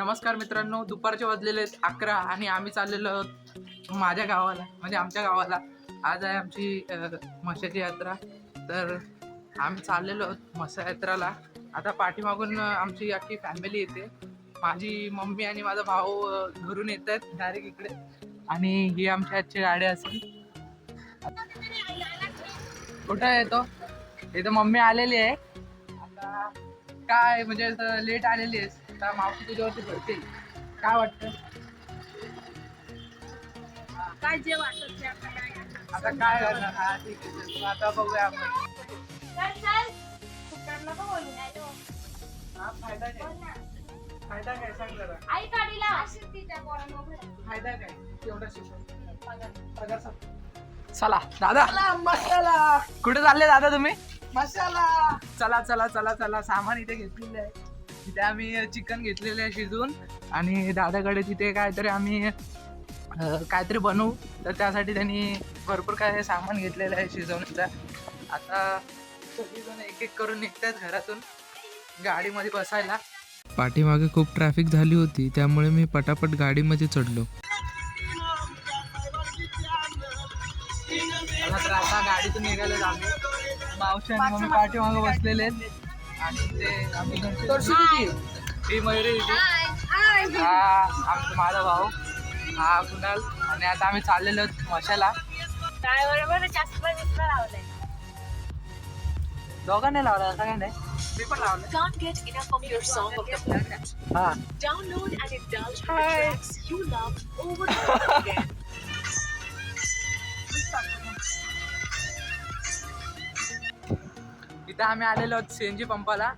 नमस्कार मित्रांनो दुपारचे वाजलेले आहेत अकरा आणि आम्ही चाललेलो आहोत माझ्या गावाला म्हणजे आमच्या गावाला. आज आहे आमची म्हशाची यात्रा. तर आम्ही चाललेलो आहोत म्हसा यात्राला आता पाठीमागून आमची अख्खी फॅमिली येते. माझी मम्मी आणि माझा भाऊ घरून येत आहेत डायरेक्ट इकडे. आणि ही आमच्या आजची गाडी असेल. कुठं आहे तो? इथं मम्मी आलेली आहे. आता काय म्हणजे लेट आलेली आहेस आता मावशी तुझ्यावरती पडतील काय वाटतं? काय जे वाटत ते आता काय आता काय करणार हा ठीक आहे. चल, आता बघूया आपण. हा फायदा काय फायदा काय सांग जरा. आई गाडीला असेल ती त्या पोरांना फायदा काय एवढा पगार. सप- चला दादा. मसाला. कुठे चालले दादा तुम्ही? मसाला. चला चला चला चला. सामान इथे घेतलेलं आहे. तिथे आम्ही चिकन घेतलेलं आहे शिजून आणि दादाकडे तिथे काहीतरी आम्ही काहीतरी बनवू. तर त्यासाठी त्यांनी भरपूर काय सामान घेतलेलं आहे शिजवण्याचा. आता सगळीजण एक एक करून निघतात घरातून. गाडीमध्ये बसायला. पाठीमागे खूप ट्रॅफिक झाली होती त्यामुळे मी पटापट गाडीमध्ये चढलो. आता गाडीतून निघाले आम्ही. मावशी आणि मम्मी पाठीमागे बसलेले आहेत. आणि ते आम्ही घरचे ही मयुरी हा आमचा माझा भाऊ हा कुणाल आणि आता आम्ही चाललेलो आहोत मशाला काय बरोबर जास्त लावलंय दोघांनी लावला असं काय नाही मी पण लावलं Can't get enough of your song of the planet. हा Download and indulge in the tracks you love over and over again. इथं आम्ही आलेलो आहोत सी एन जी पंपाला.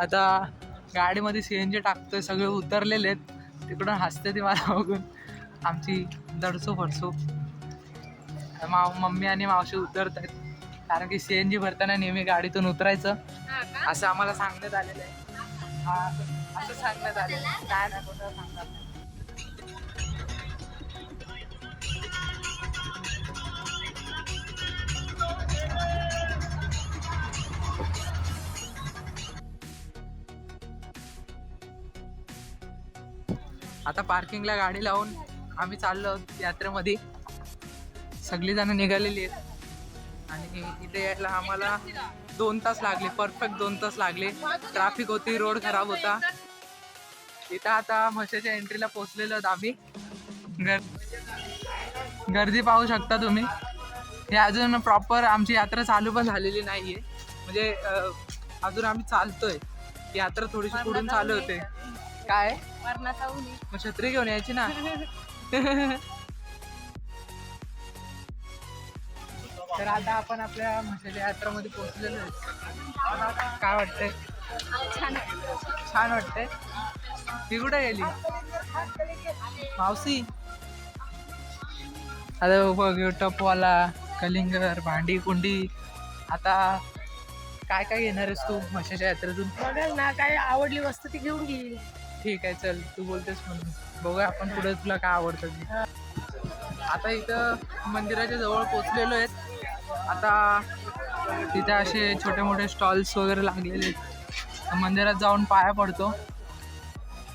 आता गाडीमध्ये सी एन जी टाकतोय सगळे उतरलेले आहेत. तिकडून हसते ती मला बघून. आमची दडसो फडसो. माव मम्मी आणि मावशी उतरत आहेत कारण की सी एन जी भरताना नेहमी गाडीतून उतरायचं. असं आम्हाला सांगण्यात आलेलं आहे. हा, असं- सांगण्यात आलेलं आहे. काय नाही कोणाला सांगणार आता पार्किंगला गाडी लावून आम्ही चाललो आहोत यात्रेमध्ये. सगळी जण निघालेली आहेत. आणि इथे यायला आम्हाला दोन तास लागले परफेक्ट दोन तास लागले. ट्रॅफिक होती रोड खराब होता. इथं आता म्हशाच्या एंट्रीला पोहोचलेलो आहोत आम्ही. गर- गर्दी पाहू शकता तुम्ही. हे अजून प्रॉपर आमची यात्रा चालू पण झालेली नाहीये. म्हणजे अजून आम्ही चालतोय. यात्रा थोडीशी पुढून चालू होते. काय? मरणाचा उनी मग छत्री घेऊन यायची ना? तर आता आपण आपल्या म्हशाच्या यात्रामध्ये पोहोचलेलो आहे. काय वाटतंय? छान छान वाटतंय. ती कुठे गेली? मावशी? आता बघ टपवाला कलिंगर भांडी कुंडी. आता काय काय घेणार आहेस तू म्हशाच्या यात्रेतून? बघाल ना काय आवडली वस्तू ती घेऊन घेईल ठीक आहे चल तू बोलतेस म्हणून. बघूया आपण पुढे तुला काय आवडतं ते. आता इथं मंदिराच्या जवळ पोचलेलो आहेत. आता तिथे असे छोटे मोठे स्टॉल्स वगैरे लागलेले आहेत. मंदिरात जाऊन पाया पडतो.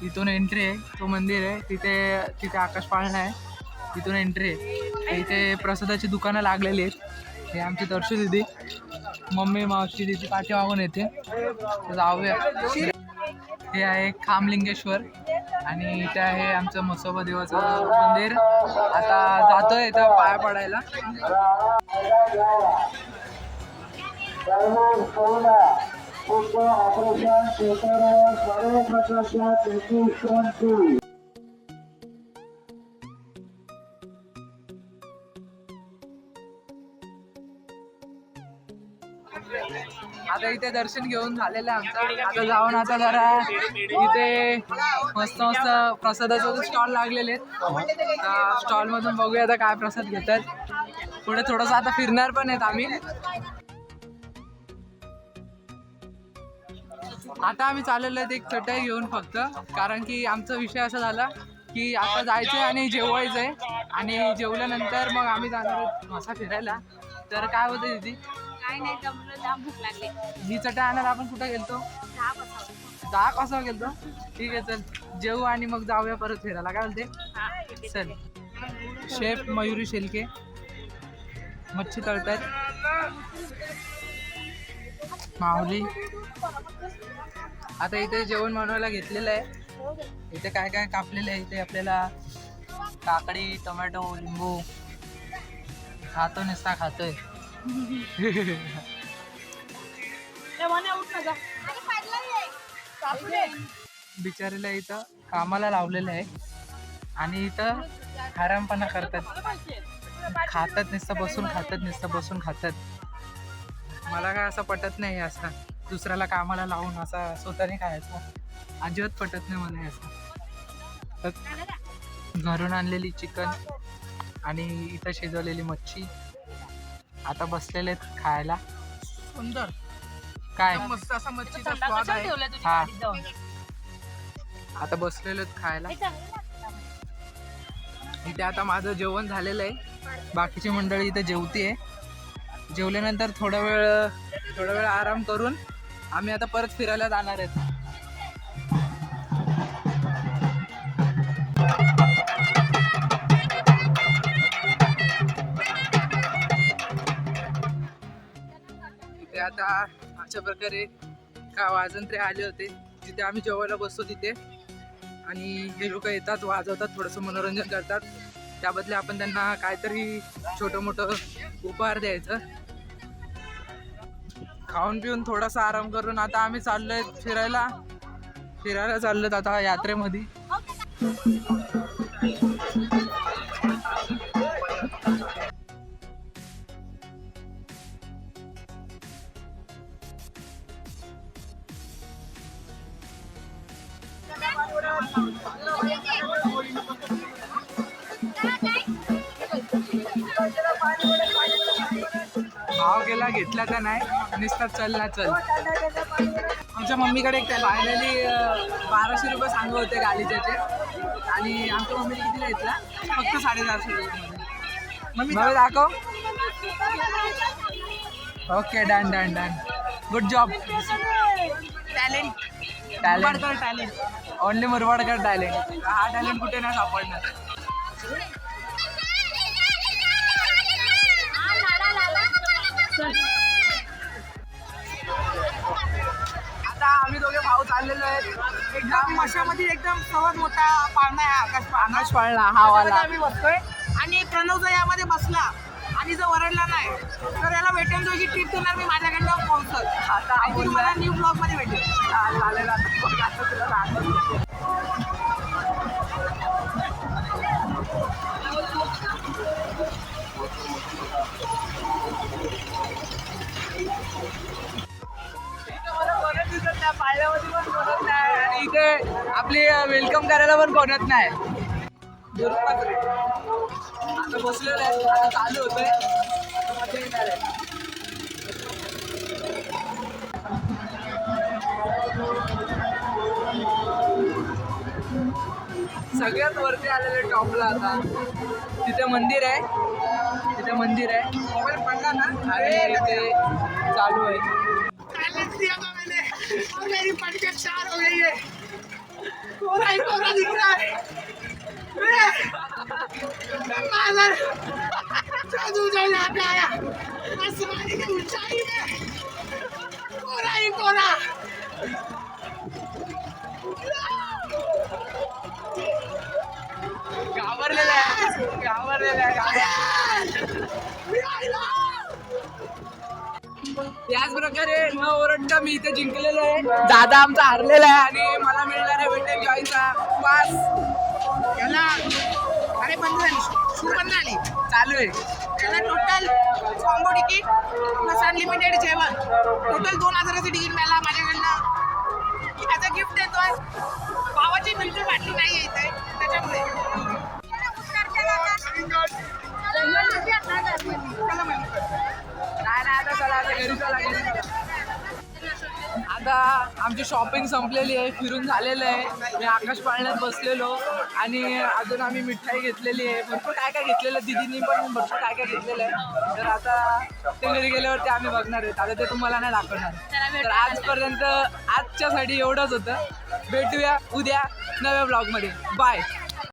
इथून एंट्री आहे. तो मंदिर आहे. तिथे तिथे आकाश पाळणा आहे. तिथून एंट्री आहे. इथे प्रसादाची दुकानं लागलेली आहेत. हे आमची दर्शू दिदी. मम्मी मावशी दिदी पाठीमागून येते. जाऊया. हे आहे खामलिंगेश्वर आणि इथे आहे आमचं मसोबा देवाचं मंदिर. आता जातोय इथं पाया पडायला. आता इथे दर्शन घेऊन झालेलं आमचं. आता जाऊन आता जरा इथे मस्त मस्त प्रसादाचे स्टॉल लागलेले आहेत. स्टॉल मधून बघूया आता काय प्रसाद घेतात. पुढे थोडंसं आता फिरणार पण आहेत आम्ही. आता आम्ही चाललेलो आहेत एक चटई घेऊन फक्त. कारण की आमचा विषय असा झाला की आता जायचंय आणि जेवायचंय. आणि जेवल्यानंतर मग आम्ही जाणार आहोत मसा फिरायला. तर काय होतं दिदी? काय नाही जमलं जाम भूक लागली. ही चटई आणायला आपण कुठं गेलतो? दहा बसावं. दहा कसा गेलतो? ठीक आहे चल. जेवू आणि मग जाऊया परत फिरायला. काय बोलते? चल. शेफ मयुरी शेलके. मच्छी तळतायत माऊली. आता इथे जेवण बनवायला घेतलेलं आहे. इथे काय काय कापलेलं आहे? इथे आपल्याला काकडी टोमॅटो लिंबू. खातो नुसता खातोय. बिचारीला इथं कामाला लावलेलं आहे. आणि इथं आरामपणा करतात. खातात नुसतं बसून खातात नुसतं बसून खातात मला काय असं पटत नाही असं. दुसऱ्याला कामाला लावून असा स्वतःने खायचं. अजिबात पटत नाही मला असं. घरून आणलेली चिकन आणि इथं शिजवलेली मच्छी. आता बसलेले आहेत खायला. सुंदर. काय? मस्त असा मच्छीचा स्वाद आहे. हा. आता बसलेलो आहेत खायला. इथे आता माझं जेवण झालेलं आहे. बाकीची मंडळी इथे जेवतीये. जेवल्यानंतर थोडा वेळ थोडा वेळ आराम करून आम्ही आता परत फिरायला जाणार आहेत. इथे आता अशा प्रकारे का वाजंत्रे आले होते. जिथे आम्ही जेवायला बसतो तिथे. आणि हे लोक येतात वाजवतात थोडंसं मनोरंजन करतात. त्याबदले आपण त्यांना काहीतरी छोटं मोठं उपहार द्यायचं. खाऊन पिऊन थोडासा आराम करून आता आम्ही चाललोय फिरायला. फिरायला चाललोत आता यात्रेमध्ये. भाव गेला घेतला तर नाही. नुसता चल ना चल. आमच्या मम्मीकडे फायनली बाराशे रुपये सांगत होते गालीच्याचे. आणि आमच्या मम्मीने कितीला घेतला? फक्त साडेचारशे रुपये. मम्मी दाखव. Okay done done done good job talent talent talent only Murwadkar talent हा टॅलेंट कुठे नाही सापडणार. आता आम्ही दोघे भाऊ चाललेलो आहेत. एकदम मशामध्ये एकदम सर्वात मोठा पाळणा आहे आकाश पाळणा आकाश पाळणा हा वाला. आम्ही बसतोय. आणि प्रणव जर यामध्ये बसला. आणि जर वरडला नाही. तर याला वेटन जोची ट्रीट देणार मी माझ्याकडनं स्पॉन्सर आता तुम्हाला न्यू ब्लॉगमध्ये भेटेल. चालेल आता तुला दाखवतो. आणि इथे आपली वेलकम करायला पण कोणत नाही. आता बसलेलं आहे आता चालू होतंय. सगळ्यात वरती आलेले टॉपला आता. तिथे मंदिर आहे. तिथे मंदिर आहे. मोबाईल पडला ना. अरे ते चालू आहे. चार हो गई है कोरा ही कोरा दिख रहा है प्रकारे न ओरडता मी इथे जिंकलेलो आहे. दादा आमचा हरलेला आहे आणि मला मिळणार आहे वेटेन जॉईनचा पास याला अरे बंद झाली. शू बंद झाली. चालू आहे. त्याला total combo ticket plus unlimited जेवण. टोटल दोन हजाराचं तिकीट मिळाला माझ्याकडनं. ॲज अ गिफ्ट देतोय. भावाची बिलकुल बाटली नाही आहे इथे. त्याच्यामुळे. आमची शॉपिंग संपलेली आहे फिरून झालेलं आहे. मी आकाश पाळण्यात बसलेलो आणि अजून आम्ही मिठाई घेतलेली आहे. भरपूर काय काय घेतलेलं दिदीनी पण भरपूर काय काय घेतलेलं आहे. तर आता ते घरी गेल्यावरती आम्ही बघणार आहेत. आता ते तुम्हाला नाही दाखवणार. तर आजपर्यंत आजच्यासाठी एवढंच होतं. भेटूया उद्या नव्या ब्लॉगमध्ये बाय